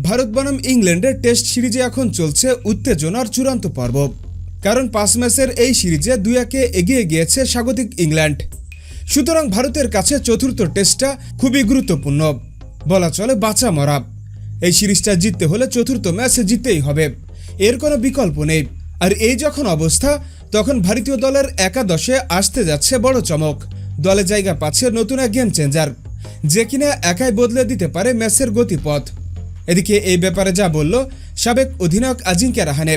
ভারত বনাম ইংল্যান্ডের টেস্ট সিরিজে এখন চলছে উত্তেজনার চূড়ান্ত পর্ব। কারণ পাঁচ ম্যাচের এই সিরিজে দুই একে এগিয়ে গিয়েছে স্বাগতিক ইংল্যান্ড। সুতরাং ভারতের কাছে চতুর্থ টেস্টটা খুবই গুরুত্বপূর্ণ। বলা চলে বাঁচা মরা। এই সিরিজটা জিততে হলে চতুর্থ ম্যাচ জিততেই হবে। এর কোনো বিকল্প নেই। আর এই যখন অবস্থা, তখন ভারতীয় দলের একাদশে আসতে যাচ্ছে বড় চমক। দলে জায়গা পাচ্ছে নতুন এক গেম চেঞ্জার। যে কিনা একাই বদলে দিতে পারে ম্যাচের গতিপথ। এদিকে এই ব্যাপারে যা বলল সাবেক অধিনায়ক আজিঙ্ক্য রাহানে।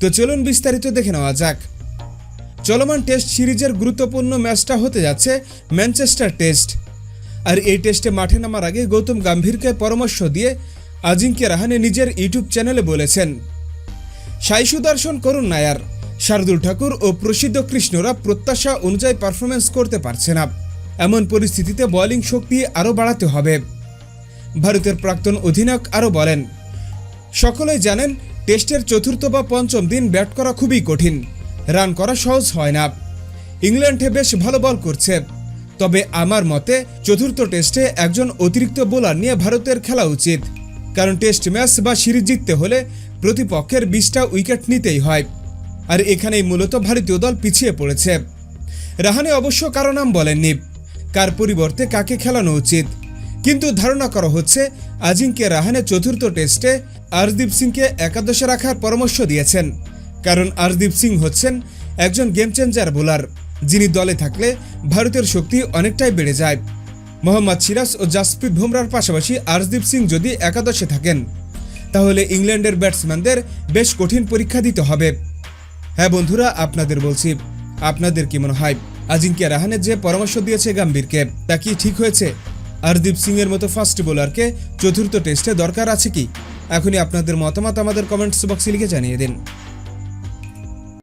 তো চলুন বিস্তারিত দেখে নেওয়া যাক। চলমান টেস্ট সিরিজের গুরুত্বপূর্ণ ম্যাচটা হতে যাচ্ছে ম্যানচেস্টার টেস্ট। আর এই টেস্টে মাঠে নামার আগে গৌতম গাম্ভীরকে পরামর্শ দিয়ে আজিঙ্ক্য রাহানে নিজের ইউটিউব চ্যানেলে বলেছেন সাই সুদর্শন করুন নায়ার শারদুল ঠাকুর ও প্রসিদ্ধ কৃষ্ণরা প্রত্যাশা অনুযায়ী পারফরমেন্স করতে পারছে না। এমন পরিস্থিতিতে বোলিং শক্তি আরও বাড়াতে হবে। ভারতের প্রাক্তন অধিনায়ক আরও বলেন সকলেই জানেন টেস্টের চতুর্থ বা পঞ্চম দিন ব্যাট করা খুবই কঠিন, রান করা সহজ হয় না। ইংল্যান্ডে বেশ ভালো বল করছে, তবে আমার মতে চতুর্থ টেস্টে একজন অতিরিক্ত বোলার নিয়ে ভারতের খেলা উচিত, কারণ টেস্ট ম্যাচ বা সিরিজ জিততে হলে প্রতিপক্ষের বিশটা উইকেট নিতেই হয়, আর এখানেই মূলত ভারতীয় দল পিছিয়ে পড়েছে। রাহানে অবশ্য কারও নাম বলেননি, কার পরিবর্তে কাকে খেলানো উচিত? কিন্তু ধারণা করা হচ্ছে আজিঙ্কে রাহানে চতুর্থ টেস্টে আরদীপ সিংকে একাদশে রাখার পরামর্শ দিয়েছেন। কারণ আরদীপ সিং হচ্ছেন একজন গেম চেঞ্জার বোলার যিনি দলে থাকলে ভারতের শক্তি অনেকটাই বেড়ে যায়। মোহাম্মদ সিরাজ ও জাসপ্রীত বুমরার পাশাপাশি আরদীপ সিং যদি একাদশে থাকেন, তাহলে ইংল্যান্ডের ব্যাটসম্যানদের বেশ কঠিন পরীক্ষা দিতে হবে। হ্যাঁ বন্ধুরা, আপনাদের বলছি, আপনাদের কি মনে হয় আজিঙ্ক্য রাহানে যে পরামর্শ দিয়েছে গাম্ভীরকে, তা কি ঠিক হয়েছে? হরদীপ সিং এর মতো ফাস্ট বোলারকে চতুর্থ টেস্টে দরকার আছে কি? এখনই আপনাদের মতামত আমাদের কমেন্টস বক্সে লিখে জানিয়ে দিন।